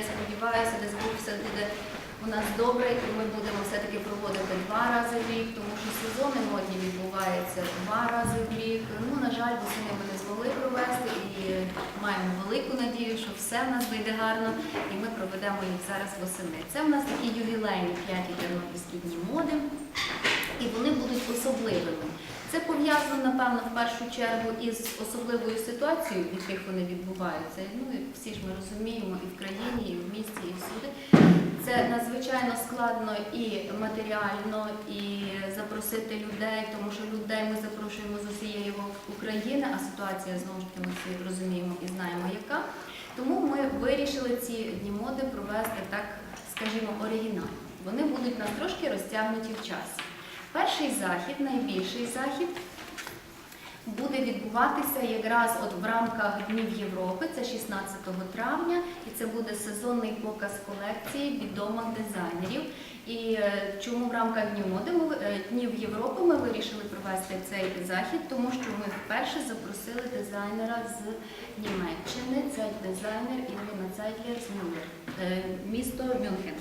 я сподіваюся, десь Бог все буде у нас добре, і ми будемо все-таки проводити два рази в рік, тому що сезони модні відбуваються два рази в рік. Ну, на жаль, восени ми не змогли провести і маємо велику надію, що все в нас вийде гарно, і ми проведемо їх зараз восени. Це в нас такі ювілейні п'яті тернопільські дні моди, і вони будуть особливими. Це пов'язано, напевно, в першу чергу із особливою ситуацією, в яких вони відбуваються. Ну і всі ж ми розуміємо і в країні, і в місті, і всюди. Це надзвичайно складно і матеріально, і запросити людей, тому що людей ми запрошуємо з усієї України, а ситуація знову ж таки ми всі розуміємо і знаємо, яка. Тому ми вирішили ці дні моди провести так, скажімо, оригінально. Вони будуть у нас трошки розтягнуті в часі. Перший захід, найбільший захід, буде відбуватися якраз от в рамках Днів Європи, це 16 травня, і це буде сезонний показ колекції відомих дизайнерів. І е, чому в рамках Днів моди е, Днів Європи ми вирішили провести цей захід, тому що ми вперше запросили дизайнера з Німеччини. Це дизайнер Ілліна Цайтлер з Мюллер, е, місто Мюнхен.